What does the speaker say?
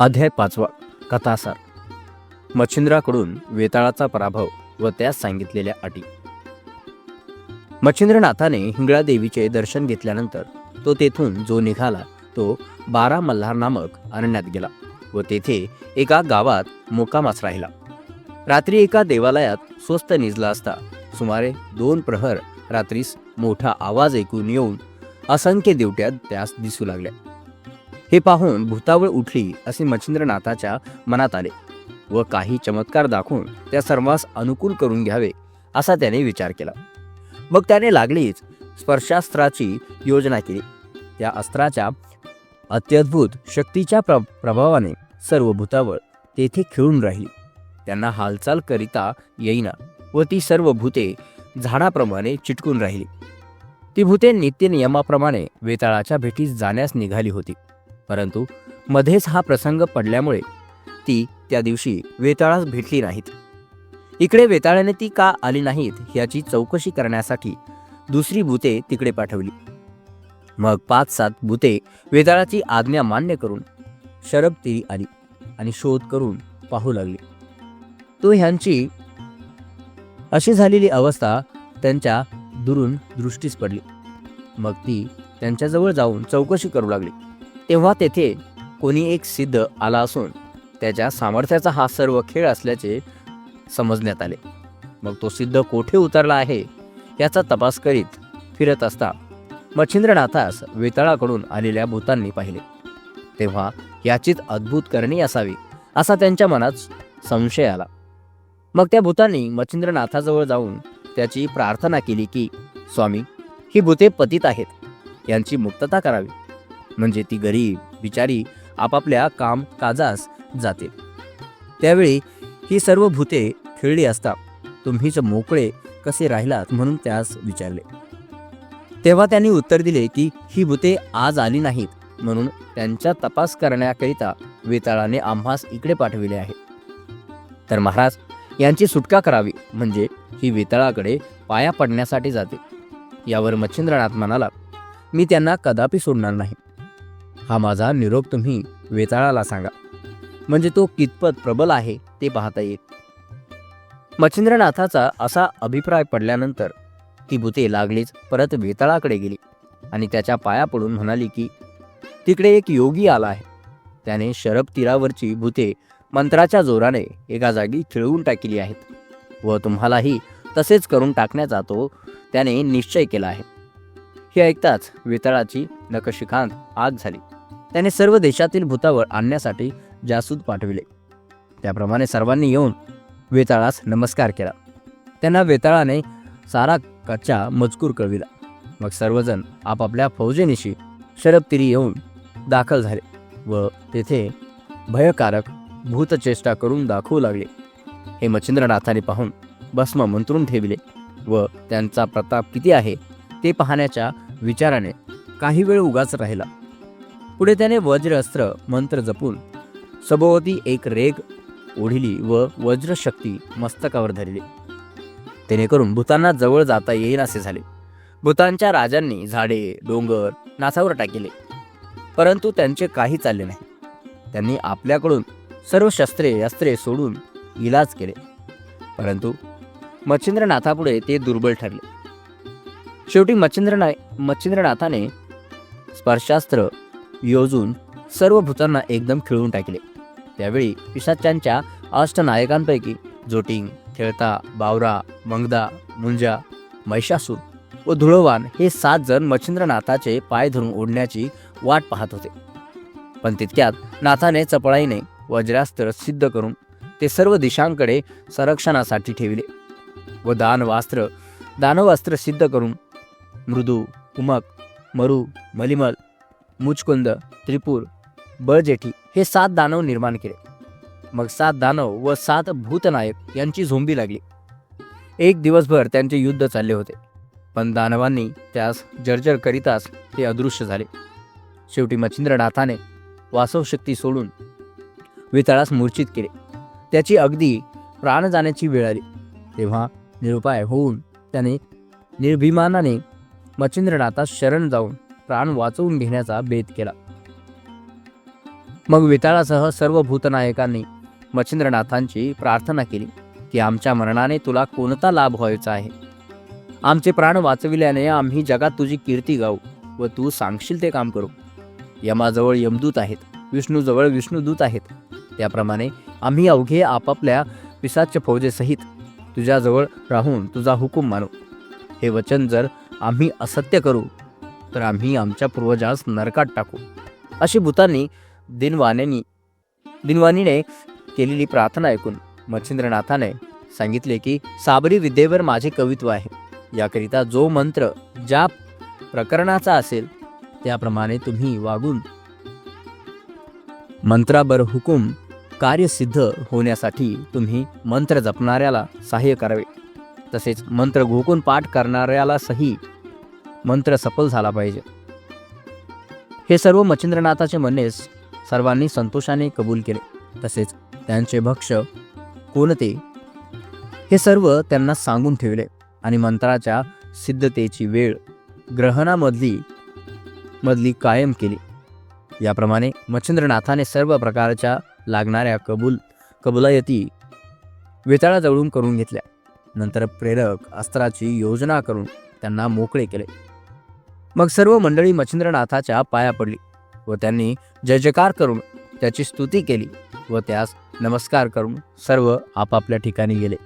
अध्याय पाचवा कथासार. मच्छिंद्राकडून वेताळाचा पराभव व त्यास सांगितलेल्या अटी. मच्छिंद्रनाथाने हिंगळा देवीचे दर्शन घेतल्यानंतर तो तेथून जो निघाला तो बारा मल्हार नामक अरण्यात गेला व तेथे एका गावात मुकामास राहिला. रात्री एका देवालयात स्वस्त निजला असता सुमारे दोन प्रहर रात्रीस मोठा आवाज ऐकून येऊन असंख्य देवट्यात त्यास दिसू लागल्या. हे पाहून भूतावळ उठली असे मच्छिंद्रनाथाच्या मनात आले व काही चमत्कार दाखवून त्या सर्वांस अनुकूल करून घ्यावे असा त्याने विचार केला. मग त्याने लागलीच स्पर्शास्त्राची योजना केली. त्या अस्त्राच्या अत्यद्भुत शक्तीच्या प्र प्रभावाने सर्व भूतावळ तेथे खिळून राहिली. त्यांना हालचाल करिता येईना व ती सर्व भूते झाडाप्रमाणे चिटकून राहिली. ती भूते नित्य नियमाप्रमाणे वेताळाच्या भेटीस जाण्यास निघाली होती. परंतु मध्येच हा प्रसंग पडल्यामुळे ती त्या दिवशी वेताळास भेटली नाहीत. इकडे वेताळ्याने ती का आली नाहीत याची चौकशी करण्यासाठी दुसरी भूते तिकडे पाठवली. मग पाच सात भूते वेताळाची आज्ञा मान्य करून शरब तिरी आली आणि शोध करून पाहू लागली. तो ह्यांची अशी झालेली अवस्था त्यांच्या दुरून दृष्टीस पडली. मग ती त्यांच्याजवळ जाऊन चौकशी करू लागली. तेव्हा तेथे कोणी एक सिद्ध आला असून त्याच्या सामर्थ्याचा हा सर्व खेळ असल्याचे समजण्यात आले. मग तो सिद्ध कोठे उतरला आहे याचा तपास करीत फिरत असता मच्छिंद्रनाथास वेताळाकडून आलेल्या भूतांनी पाहिले. तेव्हा याचीच अद्भुत करणी असावी असा त्यांच्या मनात संशय आला. मग त्या भूतांनी मच्छिंद्रनाथाजवळ जाऊन त्याची प्रार्थना केली की स्वामी ही भूते पतित आहेत. यांची मुक्तता करावी. म्हणजे ती गरीब बिचारी आपापल्या काम काजास जाते. त्यावेळी ही सर्व भूते खेळली असता तुम्हीच मोकळे कसे राहिलात म्हणून त्यास विचारले. तेव्हा त्यांनी उत्तर दिले की ही भूते आज आली नाहीत म्हणून त्यांचा तपास करण्याकरिता वेताळाने आम्हास इकडे पाठविले आहे. तर महाराज यांची सुटका करावी म्हणजे ही वेताळाकडे पाया पडण्यासाठी जाते. यावर मच्छिंद्रनाथ म्हणाला मी त्यांना कदापि सोडणार नाही. हा माझा निरोप तुम्ही वेताळाला सांगा. म्हणजे तो कितपत प्रबल आहे ते पाहता येईल. मच्छिंद्रनाथाचा असा अभिप्राय पडल्यानंतर ती भूते लागलीच परत वेताळाकडे गेली आणि त्याच्या पाया पडून म्हणाली की तिकडे एक योगी आला आहे. त्याने शरब तीरावरची भूते मंत्राच्या जोराने एका जागी खिळवून टाकली आहेत व तुम्हालाही तसेच करून टाकण्याचा तो त्याने निश्चय केला आहे. हे ऐकताच वेताळाची नकशिखांत आग झाली. त्याने सर्व देशातील भूतावर आणण्यासाठी जासूद पाठविले. त्याप्रमाणे सर्वांनी येऊन वेताळास नमस्कार केला. त्यांना वेताळाने सारा कच्चा मजकूर कळविला. मग सर्वजण आपापल्या फौजेनिशी शरबतिरी येऊन दाखल झाले व तेथे भयकारक भूतचेष्टा करून दाखवू लागले. हे मच्छिंद्रनाथाने पाहून भस्म मंत्रून ठेवले व त्यांचा प्रताप किती आहे ते पाहण्याच्या विचाराने काही वेळ उगाच राहिला. पुढे त्याने वज्रअस्त्र मंत्र जपून सभोवती एक रेग ओढिली व वज्रशक्ती मस्तकावर धरली. जेणेकरून भूतांना जवळ जाता येईल असे झाले. भूतांच्या राजांनी झाडे डोंगर नासावर टाकले. परंतु त्यांचे काही चालले नाही. त्यांनी आपल्याकडून सर्व शस्त्रे अस्त्रे सोडून इलाज केले. परंतु मच्छिंद्रनाथापुढे ते दुर्बल ठरले. शेवटी मच्छिंद्रना मच्छिंद्रनाथाने स्पर्शास्त्र योजून सर्व भूतांना एकदम खिळवून टाकले. त्यावेळी पिशाच्यांच्या अष्टनायकांपैकी जोटिंग खेळता बावरा मंगदा मुंजा महिषासूर व धुळवान हे सात जण मच्छिंद्रनाथाचे पाय धरून ओढण्याची वाट पाहत होते. पण तितक्यात नाथाने चपळाईने वज्रास्त्र सिद्ध करून ते सर्व दिशांकडे संरक्षणासाठी ठेवले व दानवास्त्र दानवास्त्र सिद्ध करून मृदू उमक मरू मलिमल मुचकुंद त्रिपूर बळजेठी हे सात दानव निर्माण केले. मग सात दानव व सात भूतनायक यांची झोंबी लागली. एक दिवसभर त्यांचे युद्ध चालले होते. पण दानवांनी त्यास जर्जर करीताच ते अदृश्य झाले. शेवटी मच्छिंद्रनाथाने वासवशक्ती सोडून वितळास मूर्छित केले. त्याची अगदी प्राण जाण्याची वेळ आली. तेव्हा निरुपाय होऊन त्याने निर्भिमानाने मच्छिंद्रनाथास शरण जाऊन प्राण वाचवून घेण्याचा बेत केला. मग विताळासह सर्व भूतनायकांनी मच्छिंद्रनाथांची प्रार्थना केली की आमच्या मरणाने तुला कोणता लाभ व्हायचा आहे? आमचे प्राण वाचविल्याने आम्ही जगात तुझी कीर्ती गाऊ व तू सांगशील ते काम करू. यमाजवळ यमदूत आहेत विष्णूजवळ विष्णुदूत आहेत. त्याप्रमाणे आम्ही अवघे आपापल्या पिसाच्या फौजेसहित तुझ्याजवळ राहून तुझा हुकूम मानू. हे वचन जर आम्ही असत्य करू तर आम्ही आमच्या पूर्वजास नरकात टाकू. अशी भूतांनी दिनवानेनी दिनवानीने केलेली प्रार्थना ऐकून मच्छिंद्रनाथाने सांगितले की साबरी विद्येवर माझे कवित्व आहे. याकरिता जो मंत्र ज्या प्रकरणाचा असेल त्याप्रमाणे तुम्ही वागून मंत्राबर हुकूम कार्यसिद्ध होण्यासाठी तुम्ही मंत्र जपणाऱ्याला सहाय्य करावे. तसेच मंत्र घोकून पाठ करणाऱ्याला सही मंत्र सफल झाला पाहिजे. हे सर्व मच्छिंद्रनाथाचे म्हणणे सर्वांनी संतोषाने कबूल केले. तसेच त्यांचे भक्ष कोणते हे सर्व त्यांना सांगून ठेवले आणि मंत्राच्या सिद्धतेची वेळ ग्रहणामधली मधली कायम केली. याप्रमाणे मच्छिंद्रनाथाने सर्व प्रकारच्या लागणाऱ्या कबूल कबुलायती वेताळाजवळून करून घेतल्या. नंतर प्रेरक अस्त्राची योजना करून त्यांना मोकळे केले. मग सर्व मंडळी मच्छिंद्रनाथाच्या पाया पडली व त्यांनी जय जयकार करून त्याची स्तुती केली व त्यास नमस्कार करून सर्व आपापल्या ठिकाणी गेले.